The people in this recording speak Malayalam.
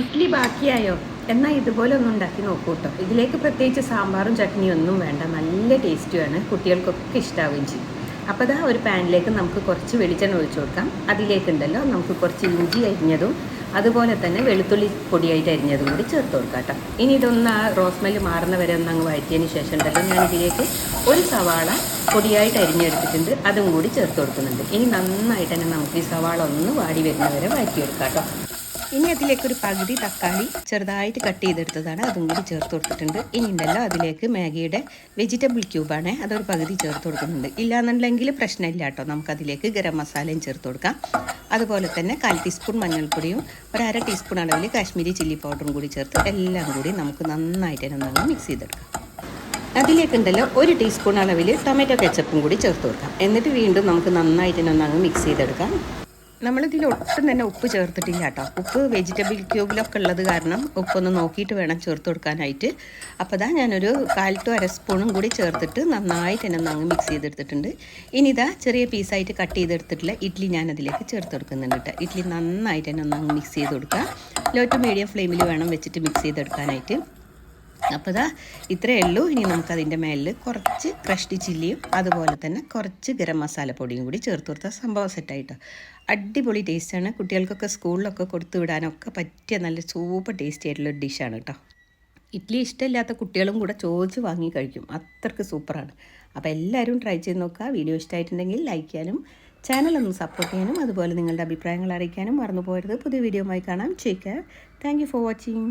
ഇഡ്ഡലി ബാക്കിയായോ? എന്നാൽ ഇതുപോലെ ഒന്ന് ഉണ്ടാക്കി നോക്കൂ കേട്ടോ ഇതിലേക്ക് പ്രത്യേകിച്ച് സാമ്പാറും ചട്നിയും ഒന്നും വേണ്ട. നല്ല ടേസ്റ്റുമാണ് കുട്ടികൾക്കൊക്കെ ഇഷ്ടാവുകയും ചെയ്യും. അപ്പോൾ ഇതാ ഒരു പാനിലേക്ക് നമുക്ക് കുറച്ച് വെളിച്ചെണ്ണ ഒഴിച്ചു കൊടുക്കാം. അതിലേക്കുണ്ടല്ലോ നമുക്ക് കുറച്ച് ഇഞ്ചി അരിഞ്ഞതും അതുപോലെ തന്നെ വെളുത്തുള്ളി പൊടിയായിട്ട് അരിഞ്ഞതും കൂടി ചേർത്ത് കൊടുക്കാം കേട്ടോ ഇനി ഇതൊന്ന് ആ റോസ്മെൽ മാറുന്ന വരെ ഒന്ന് അങ്ങ് വഴറ്റിയതിന് ശേഷം ഉണ്ടല്ലോ ഞാൻ ഇതിലേക്ക് ഒരു സവാള പൊടിയായിട്ട് അരിഞ്ഞെടുത്തിട്ടുണ്ട്. അതും കൂടി ചേർത്ത് കൊടുക്കുന്നുണ്ട്. ഇനി നന്നായിട്ട് തന്നെ നമുക്ക് ഈ സവാള ഒന്ന് വാടി വരുന്ന വരെ വഴറ്റിയെടുക്കാം കേട്ടോ ഇനി അതിലേക്ക് ഒരു പകുതി തക്കാളി ചെറുതായിട്ട് കട്ട് ചെയ്തെടുത്തതാണ്. അതും കൂടി ചേർത്ത് കൊടുത്തിട്ടുണ്ട്. ഇനി ഉണ്ടല്ലോ അതിലേക്ക് മാഗിയുടെ വെജിറ്റബിൾ ക്യൂബാണ് അതൊരു പകുതി ചേർത്ത് കൊടുക്കുന്നുണ്ട്. ഇല്ലാന്നുണ്ടെങ്കിൽ പ്രശ്നമില്ല കേട്ടോ. നമുക്കതിലേക്ക് ഗരം മസാലയും ചേർത്ത് കൊടുക്കാം. അതുപോലെ തന്നെ കാൽ ടീസ്പൂൺ മഞ്ഞൾപ്പൊടിയും ഒരു അര ടീസ്പൂൺ അളവിൽ കാശ്മീരി ചില്ലി പൗഡറും കൂടി ചേർത്ത് എല്ലാം കൂടി നമുക്ക് നന്നായിട്ട് തന്നെ ഒന്ന് മിക്സ് ചെയ്തെടുക്കാം. അതിലേക്കുണ്ടല്ലോ ഒരു ടീസ്പൂൺ അളവിൽ ടൊമാറ്റോ കെച്ചപ്പും കൂടി ചേർത്ത് കൊടുക്കാം. എന്നിട്ട് വീണ്ടും നമുക്ക് നന്നായിട്ട് തന്നെ അങ്ങ് മിക്സ് ചെയ്തെടുക്കാം. നമ്മളിതിൽ ഒട്ടും തന്നെ ഉപ്പ് ചേർത്തിട്ടില്ല കേട്ടോ. ഉപ്പ് വെജിറ്റബിൾ ക്യൂബിലൊക്കെ ഉള്ളത് കാരണം ഉപ്പൊന്ന് നോക്കിയിട്ട് വേണം ചേർത്ത് കൊടുക്കാനായിട്ട്. അപ്പോൾ ഇതാ ഞാനൊരു കാൽ ടു അര സ്പൂണും കൂടി ചേർത്തിട്ട് നന്നായിട്ട് തന്നെ നങ്ങ് മിക്സ് ചെയ്തെടുത്തിട്ടുണ്ട്. ഇനി ഇതാ ചെറിയ പീസായിട്ട് കട്ട് ചെയ്തെടുത്തിട്ടുള്ള ഇഡ്ഡലി ഞാൻ അതിലേക്ക് ചേർത്ത് കൊടുക്കുന്നുണ്ട് കേട്ടോ. ഇഡ്ഡലി നന്നായിട്ട് തന്നെ നങ്ങ് മിക്സ് ചെയ്ത് കൊടുക്കുക. ലോ ടു മീഡിയം ഫ്ലെയിമിൽ വേണം വെച്ചിട്ട് മിക്സ് ചെയ്തെടുക്കാനായിട്ട്. അപ്പോൾ ഇതാ ഇത്രയേ ഉള്ളൂ. ഇനി നമുക്കതിന്റെ മേലിൽ കുറച്ച് ക്രഷ്ഡ് ചില്ലിയും അതുപോലെ തന്നെ കുറച്ച് ഗരം മസാല പൊടിയും കൂടി ചേർത്ത് കൊടുത്താൽ സംഭവം സെറ്റായിട്ടോ അടിപൊളി ടേസ്റ്റാണ് കുട്ടികൾക്കൊക്കെ സ്കൂളിലൊക്കെ കൊടുത്തു വിടാനൊക്കെ പറ്റിയ നല്ല സൂപ്പർ ടേസ്റ്റി ആയിട്ടുള്ള ഡിഷാണ് കേട്ടോ ഇഡ്ഡലി ഇഷ്ടമില്ലാത്ത കുട്ടികളും കൂടെ ചോദിച്ച് വാങ്ങി കഴിക്കും. അത്രയ്ക്ക് സൂപ്പറാണ് അപ്പോൾ എല്ലാവരും ട്രൈ ചെയ്ത് നോക്കുക. വീഡിയോ ഇഷ്ടമായിട്ടുണ്ടെങ്കിൽ ലൈക്ക് ചെയ്യാനും ചാനലൊന്ന് സപ്പോർട്ട് ചെയ്യാനും അതുപോലെ നിങ്ങളുടെ അഭിപ്രായങ്ങൾ അറിയിക്കാനും മറന്നു പോകരുത്. പുതിയ വീഡിയോയുമായി കാണാം. ചേക്ക് താങ്ക് ഫോർ വാച്ചിങ്